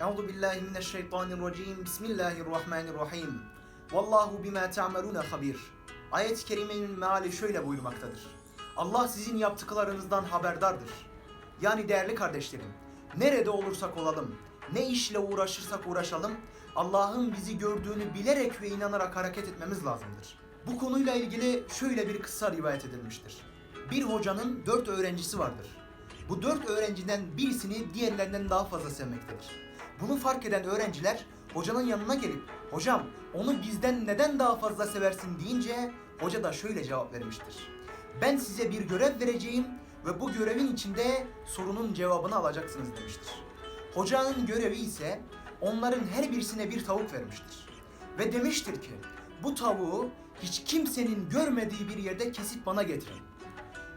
Euzu billahi mineşşeytanirracim. Bismillahirrahmanirrahim. Vallahu bima ta'malun habir. Ayet-i kerimenin meali şöyle buyurmaktadır. Allah sizin yaptıklarınızdan haberdardır. Yani değerli kardeşlerim, nerede olursak olalım, ne işle uğraşırsak uğraşalım, Allah'ın bizi gördüğünü bilerek ve inanarak hareket etmemiz lazımdır. Bu konuyla ilgili şöyle bir kıssa rivayet edilmiştir. Bir hocanın dört öğrencisi vardır. Bu dört öğrenciden birisini diğerlerinden daha fazla sevmektedir. Bunu fark eden öğrenciler hocanın yanına gelip hocam onu bizden neden daha fazla seversin deyince hoca da şöyle cevap vermiştir. Ben size bir görev vereceğim ve bu görevin içinde sorunun cevabını alacaksınız demiştir. Hocanın görevi ise onların her birisine bir tavuk vermiştir. Ve demiştir ki bu tavuğu hiç kimsenin görmediği bir yerde kesip bana getirin.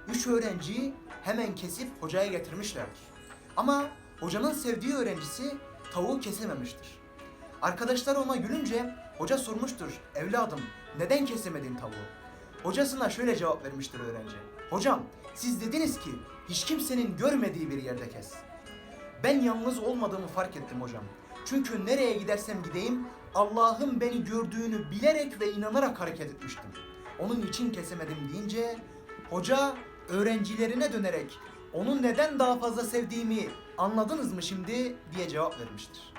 Üç öğrenci hemen kesip hocaya getirmişlerdir. Ama hocanın sevdiği öğrencisi tavuğu kesememiştir. Arkadaşlar ona gülünce hoca sormuştur. Evladım neden kesemedin tavuğu? Hocasına şöyle cevap vermiştir öğrenci. Hocam siz dediniz ki hiç kimsenin görmediği bir yerde kes. Ben yalnız olmadığımı fark ettim hocam. Çünkü nereye gidersem gideyim Allah'ın beni gördüğünü bilerek ve inanarak hareket etmiştim. Onun için kesemedim deyince hoca öğrencilerine dönerek onu neden daha fazla sevdiğimi anladınız mı şimdi diye cevap vermiştir.